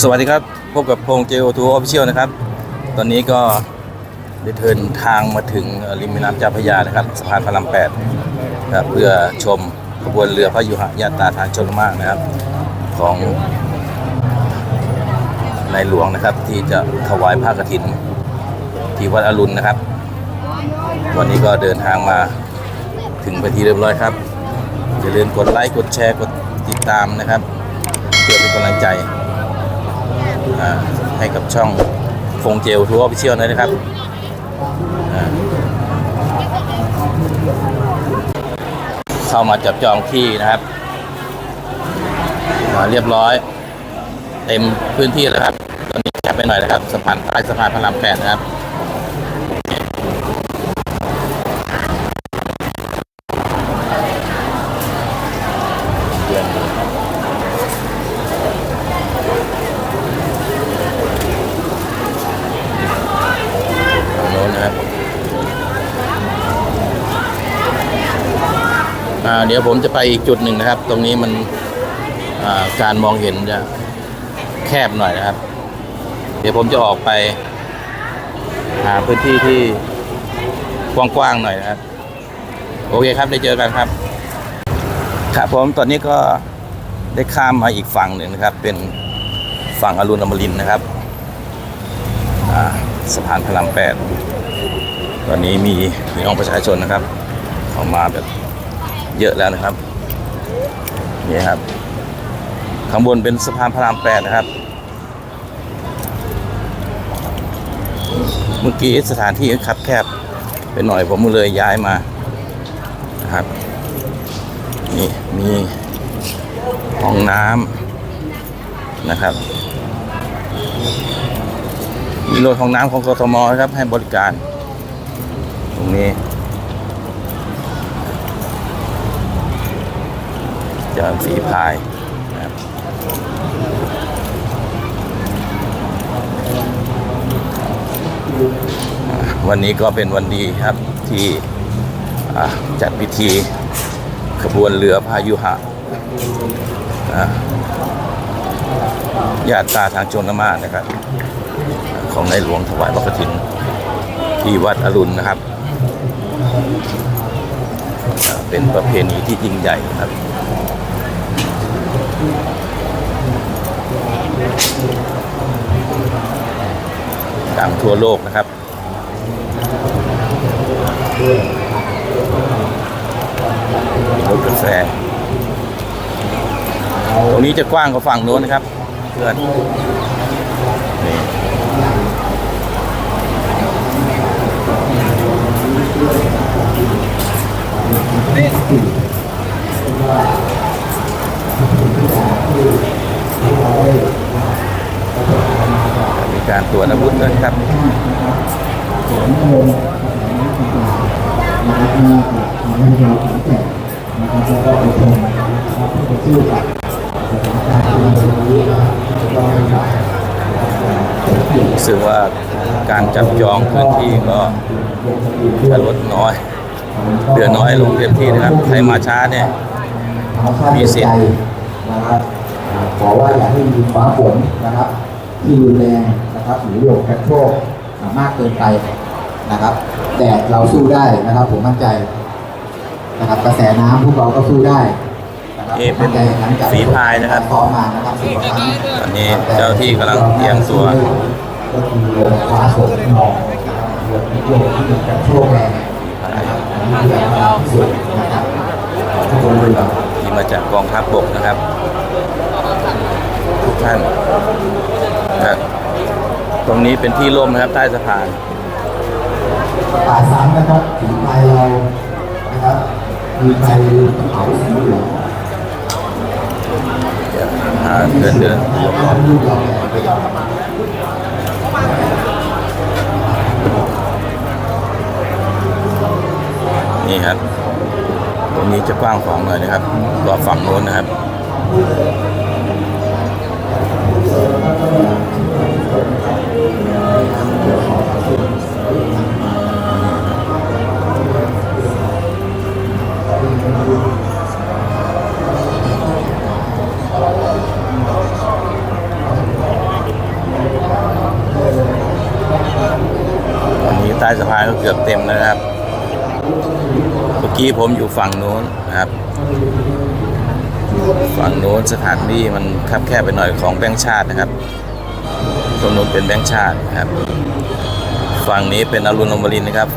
สวัสดีครับ พบกับพงเจโอทูออฟฟิเชียลนะครับ ตอนนี้ก็ได้เดินทางมาถึงริมแม่น้ำเจ้าพระยานะครับสะพานพระรามแปดนะครับเพื่อชมขบวนเรือพระยุหญาตาทางชนลมากนะครับ ของในหลวงนะครับ ที่จะถวายผ้ากฐิน ที่วัดอรุณนะครับ วันนี้ก็เดินทางมาถึงไปที่เรียบร้อยครับอย่าลืมกดไลค์กดแชร์กดติดตามนะครับ เพื่อเป็นกำลังใจ ให้กับช่องฟงเจลทัวร์ออฟฟิเชียลนะครับเข้ามาจับจองที่นะครับมาเรียบร้อย เต็มพื้นที่แล้วครับ ตอนนี้แคบไปหน่อยนะครับสะพานใต้สะพานพระรามแปดนะครับ เดือนตรงโน้นนะครับอ่า เดี๋ยวผมจะไปอีกจุดหนึ่งนะครับ ตรงนี้มันการมองเห็นจะแคบหน่อยนะครับ เดี๋ยวผมจะออกไป หาพื้นที่ที่กว้างๆหน่อยนะครับ โอเคครับได้เจอกันครับ ครับผมตอนนี้ก็ได้ข้ามมาอีกฝั่งหนึ่งนะครับ เป็นฝั่งอรุณอมรินนะครับสะพานพระรามแปดตอนนี้มีพี่น้องประชาชนนะครับ เข้ามาแบบ เยอะแล้วนะครับนี่ครับข้างบนเป็นสะพานพระรามแปดนะครับ เมื่อกี้สถานที่คับแคบไปหน่อยผมเลยย้ายมานะครับนี่มีห้องน้ำนะครับมีรถห้องน้ำของกทมนะครับให้บริการ ตรงนี้ จานสีพายวันนี้ก็เป็นวันดีครับที่จัดพิธีขบวนเรือพายุหะญาติตาทางชนมากนะครับ ของในหลวงถวายพระกฐิน ที่วัดอรุณนะครับ เป็นประเพณีที่ยิ่งใหญ่ครับ ดังทั่วโลกนะครับ มีรถกาแฟตรงนี้จะกว้างกว่าฝั่งโน้นนะครับ เพื่อนนี่มี ตรวจอาวุธด้วยครับรู้สึกว่าการจับจองพื้นที่ก็จะลดน้อยเหลือน้อยลงเต็มที่นะครับ ใครมาช้าเนี่ยมีสิทธิ์นะครับขอว่าอย่าให้มีฟ้าฝนนะครับ ที่รุนแรง นะครับหรือลมกระโชกอ่ามากเกินไปนะครับแดดเราสู้ได้นะครับ ผมมั่นใจนะครับกระแสน้ำพวกเราก็สู้ได้นะครับนี่เป็นมั่ใจหลังจากฝีพายนะครับซ้อมมานะครับสี่ครั้งตอนนี้เจ้าหน้าที่กำลังเตรียมตัวก็คือลมฟ้าฝนหมอกนะครับลมที่ลมที่มีกระโชกแรงนะครับที่จะทำที่สุดนะครับทุกคนเลยครับที่มาจากกองทัพบกนะครับ ทุกท่านนะครับ ตรงนี้เป็นที่ร่มนะครับใต้สะพานป่าสามนะครับถึงไทยเรานะครับมีไทยเขาสีเหลืองเดี๋ยวหาเดินเดินนะครับลูกเราเนี่ยนี่ครับ ตรงนี้จะกว้างขวางหน่อยนะครับรอฝั่งโน้นนะครับ ก็เต็มแล้วนะครับเมื่อกี้ผมอยู่ฝั่งโน้นนะครับ ฝั่งโน้นสถานที่มันคับแคบไปหน่อยของแบงค์ชาตินะครับตรงโน้นเป็นแบงค์ชาตินะครับ ฝั่งนี้เป็นอรุณอมรินทร์นะครับ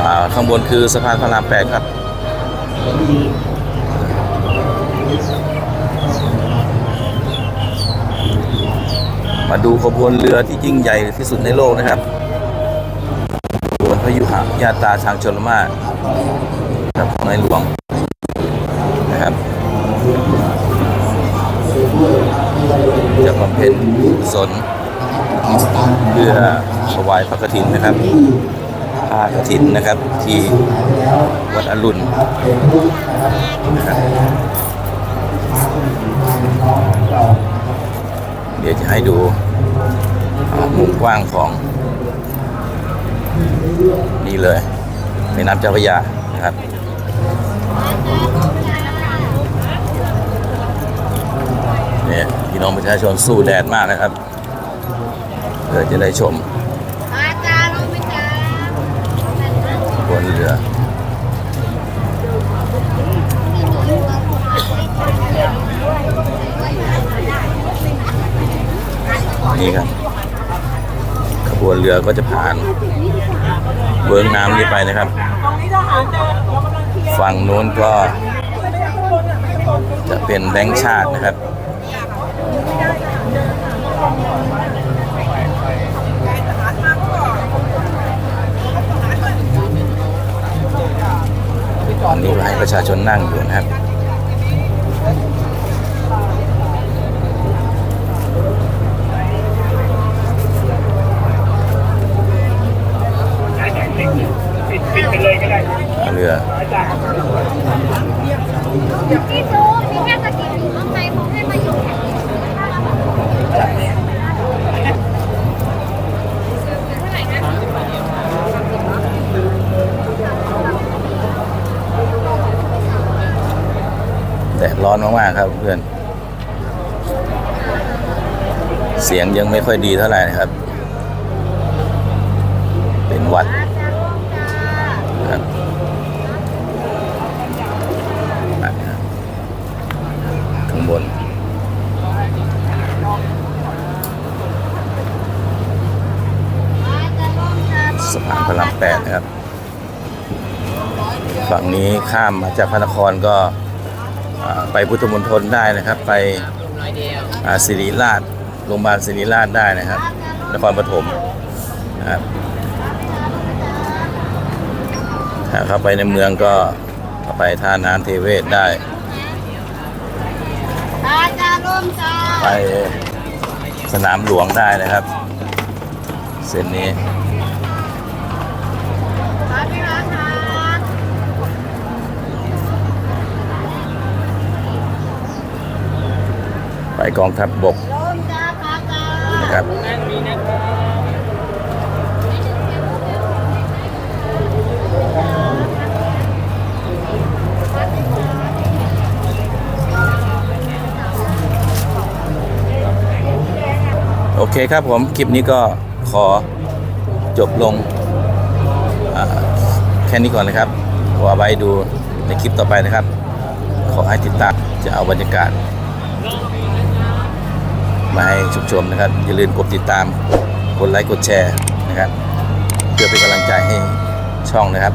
อ่าข้างบนคือสะพานพระรามแปดครับมาดูขบวนเรือที่ยิ่งใหญ่ที่สุดในโลกนะครับ ญาตาทางชนลมากครับของในหลวงนะครับจะบำเพ็ญกุศลเพื่อถวายพระกฐินนะครับผ้ากฐินนะครับที่วัดอรุณนะครับเดี๋ยวจะให้ดูมุมกว้างของ นี่เลยแม่น้ำเจ้าพระยานะครับเนี่ยพี่น้องประชาชนสู้แดดมากนะครับเพื่อจะได้ชมบนเรือนี่ครับขบวนเรือก็จะผ่าน เบื้งน้ำนี้ไปนะครับ ฝั่งนู้นก็จะเป็นแบงค์ชาตินะครับ ตอนนี้ให้ประชาชนนั่งอยู่นะครับ เรือพี่ซูพี่แค่สกิดอยู่ข้างในผมให้มาอยู่แถวนี้เท่าไหร่นะแดดร้อนมากๆครับเพื่อน เสียงยังไม่ค่อยดีเท่าไหร่นะครับ เป็นวัด บน สะพานพระรามแปดนะครับ ฝั่งนี้ข้ามมาจากพระนครก็ไปพุทธมณฑลได้นะครับ ไปศิริราชโรงพยาบาลศิริราชได้นะครับ นครปฐมนะครับถ้าเข้าไปในเมืองก็ไปท่าน้ำเทเวศได้ มาจ้าลงจ้าไปสนามหลวงได้นะครับ เส้นนี้มาพี่รักค่ะไปกองทัพบบก เคครับผม คลิปนี้ก็ขอจบลงแค่นี้ก่อนนะครับขอาไว้ดูในคลิปต่อไปนะครับ ขอให้ติดตามจะเอาบรรยากาศ มาให้ชมชมนะครับ อย่าลืมกดติดตาม กดไลค์ กดแชร์นะครับ เพื่อเป็นกำลังใจให้ช่องนะครับ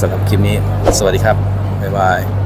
สำหรับคลิปนี้ สวัสดีครับ บ๊ายบาย